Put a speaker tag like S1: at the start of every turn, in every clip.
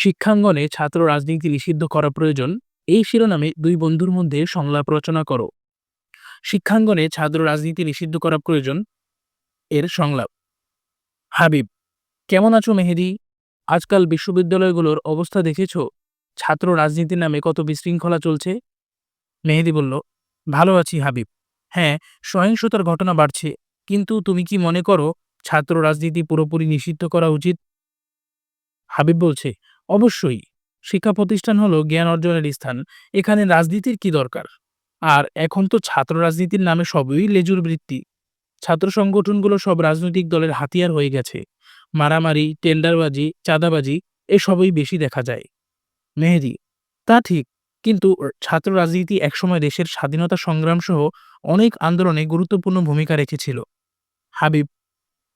S1: শিক্ষাঙ্গনে ছাত্র রাজনীতি নিষিদ্ধ করা প্রয়োজন, এই শিরোনামে দুই বন্ধুর মধ্যে সংলাপ রচনা করো। শিক্ষাঙ্গনে ছাত্র রাজনীতি নিষিদ্ধ করা প্রয়োজন, এর সংলাপ। হাবিব, কেমন আছো মেহেদি? আজকাল বিশ্ববিদ্যালয়গুলোর অবস্থা দেখেছ? ছাত্র রাজনীতির নামে কত বিশৃঙ্খলা চলছে? মেহেদি বলল, ভালো আছি হাবিব। হ্যাঁ সহিংসতার ঘটনা বাড়ছে, কিন্তু তুমি কি মনে করো, ছাত্র রাজনীতি পুরোপুরি নিষিদ্ধ করা উচিত? হাবিব বলছে অবশ্যই, শিক্ষা প্রতিষ্ঠান হলো জ্ঞান অর্জনের স্থান। এখানে রাজনীতির কি দরকার? আর এখন তো ছাত্র রাজনীতির নামে সবই লেজুর বৃত্তি। ছাত্র সংগঠনগুলো সব রাজনৈতিক দলের হাতিয়ার হয়ে গেছে। মারামারি, টেন্ডারবাজি, চাঁদাবাজি, এসবই বেশি দেখা যায়। মেহেদি, তা ঠিক, কিন্তু ছাত্র রাজনীতি একসময় দেশের স্বাধীনতা সংগ্রাম সহ অনেক আন্দোলনে গুরুত্বপূর্ণ ভূমিকা রেখেছিল। হাবিব,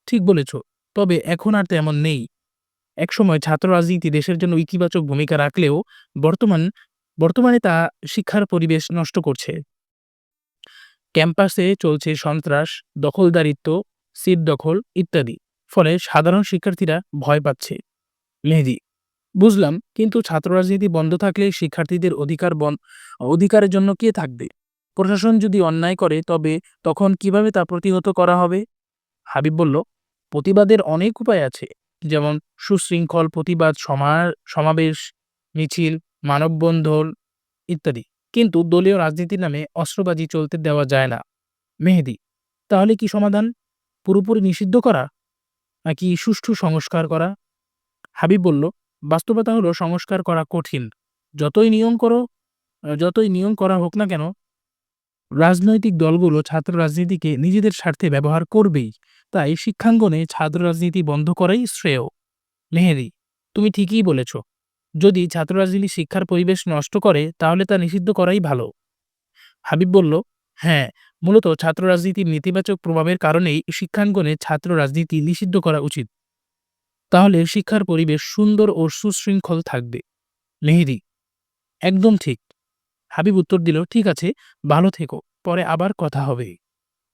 S1: ঠিক বলেছ, তবে এখন আর তেমন নেই। একসময় ছাত্র রাজনীতি দেশের জন্য ইতিবাচক ভূমিকা রাখলেও বর্তমান, বর্তমানে তা শিক্ষার পরিবেশ নষ্ট করছে। ক্যাম্পাসে চলছে সন্ত্রাস, দখলদারিত্ব, সিট দখল ইত্যাদি, ফলে সাধারণ শিক্ষার্থীরা ভয় পাচ্ছে। মেহেদি, বুঝলাম, কিন্তু ছাত্র রাজনীতি বন্ধ থাকলে শিক্ষার্থীদের অধিকার বন, অধিকারের জন্য কে থাকবে? প্রশাসন যদি অন্যায় করে, তবে তখন কীভাবে তা প্রতিহত করা হবে? হাবিব বলল, প্রতিবাদের অনেক উপায় আছে। যেমন সুশৃঙ্খল প্রতিবাদ সমা- সমাবেশ, মিছিল, মানববন্ধন ইত্যাদি। কিন্তু দলীয় রাজনীতির নামে অস্ত্রবাজি চলতে দেওয়া যায় না। মেহেদি, তাহলে কি সমাধান? পুরোপুরি নিষিদ্ধ করা? নাকি সুষ্ঠু সংস্কার করা? হাবিব বলল, বাস্তবতা হলো সংস্কার করা কঠিন। যতই নিয়ম করো, যতই নিয়ম করা হোক না কেন রাজনৈতিক দলগুলো ছাত্র রাজনীতিকে নিজেদের স্বার্থে ব্যবহার করবেই, তাই শিক্ষাঙ্গনে ছাত্র রাজনীতি বন্ধ করাই শ্রেয়। মেহেদি, তুমি ঠিকই বলেছ। যদি ছাত্র রাজনীতি শিক্ষার পরিবেশ নষ্ট করে, তাহলে তা নিষিদ্ধ করাই ভালো। হাবিব বলল হ্যাঁ মূলত ছাত্র রাজনীতির নেতিবাচক প্রভাবের কারণেই শিক্ষাঙ্গনে ছাত্র রাজনীতি নিষিদ্ধ করা উচিত। তাহলে শিক্ষার পরিবেশ সুন্দর ও সুশৃঙ্খল থাকবে। মেহেদি, একদম ঠিক। হাবিব উত্তর দিল, ঠিক আছে, ভালো থেকো, পরে আবার কথা হবে।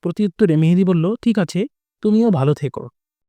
S1: প্রতি উত্তরে মেহেদি বলল, ঠিক আছে, তুমিও ভালো থেকো।